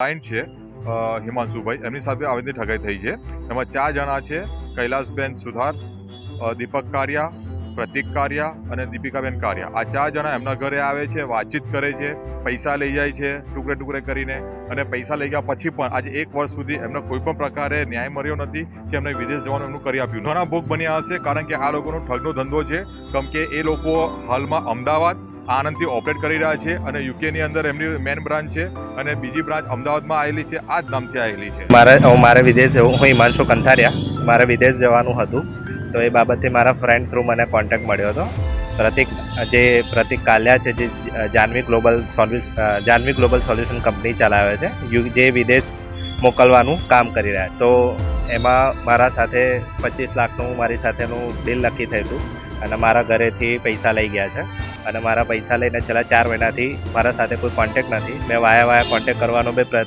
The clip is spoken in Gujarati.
ક્લાયન્ટ છે હિમાંશુભાઈ. એમની સાથે આવેદની ઠગાઈ થઈ છે. એમાં ચાર જણા છે, કૈલાસબેન સુધાર દીપક કારિયા, પ્રતિક કારિયા અને દીપિકાબેન કારિયા. આ ચાર જણા એમના ઘરે આવે છે, વાતચીત કરે છે, પૈસા લઈ જાય છે, ટુકડે ટુકડે કરીને. અને પૈસા લઈ ગયા પછી પણ આજે એક વર્ષ સુધી એમને કોઈ પણ પ્રકારે ન્યાય મળ્યો નથી કે એમને વિદેશ જવાનું એમનું કરી આપ્યું. ઘણા ભોગ બન્યા હશે કારણ કે આ લોકોનો ઠગનો ધંધો છે. કેમ કે એ લોકો હાલમાં અમદાવાદ આણંદથી ઓપરેટ કરી રહ્યા છે અને યુકેની અંદર એમની મેન બ્રાન્ચ છે અને બીજી બ્રાન્ચ અમદાવાદમાં આવેલી છે. આ જ નામથી આવેલી છે. મારે મારે વિદેશ જવું, હું હિમાંશુ કંથારિયા. મારે વિદેશ જવાનું હતું. તો એ બાબતથી મારા ફ્રેન્ડ થ્રુ મને કોન્ટેક્ટ મળ્યો હતો. પ્રતિક, જે પ્રતિક કાલિયા છે, જે Janvi Global Solution Janvi Global Solution company ચલાવે છે જે વિદેશ મોકલવાનું કામ કરી રહ્યા તો એમાં મારા સાથે પચીસ લાખનું, મારી સાથેનું ડીલ નક્કી થયું હતું અને મારા ઘરેથી પૈસા લઈ ગયા છે. અને મારા પૈસા લઈને છેલ્લા ચાર મહિનાથી મારા સાથે કોઈ કોન્ટેક્ટ નથી. મેં વાયા વાયા કોન્ટેક કરવાનો બી પ્રયત્ન